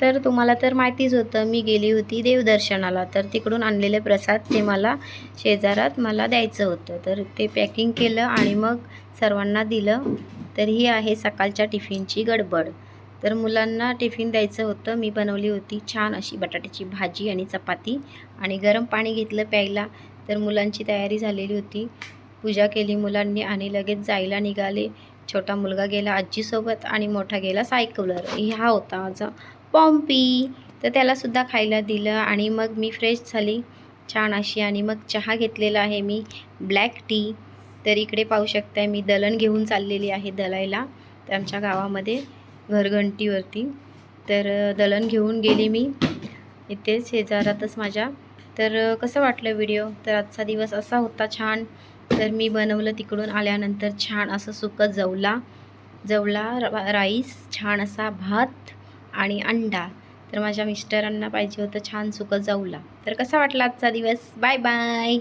तर तुम्हाला तर माहितीच होतं मी गेली होती देवदर्शनाला. तर तिकडून आणलेले प्रसाद ते मला शेजारात मला द्यायचं होतं. तर ते पॅकिंग केलं आणि मग सर्वांना दिलं. तर ही आहे सकाळच्या टिफिनची गडबड. तर मुलांना टिफिन द्यायचं होतं. मी बनवली होती छान अशी बटाट्याची भाजी आणि चपाती आणि गरम पाणी घेतलं प्यायला. तर मुलांची तयारी झालेली होती. पूजा केली मुलांनी आणि लगेच जायला निघाले. छोटा मुलगा गेला आजीसोबत आणि मोठा गेला सायकलवर. हा होता माझा पॉम्पी तर त्यालासुद्धा खायला दिलं आणि मग मी फ्रेश झाली. छान अशी आणि मग चहा घेतलेला आहे मी ब्लॅक टी तर इकडे पाहू शकताय मी दलन घेऊन चाललेली आहे दलायला तर आमच्या गावामध्ये घरघंटीवरती. तर दलण दलन घेऊन गेली मी. इथे शेजारातच माझ्या. तर कसं वाटलं व्हिडिओ तर आजचा दिवस असा होता छान. तर मी बनवलं तिकडून आल्यानंतर छान असं सुकं जवला. जवला र- राईस छान असा भात. आणि अंडा. तर माझ्या मिस्टरांना पाहिजे होतं छान सुकं जाऊला तर कसा वाटला आजचा दिवस? Bye bye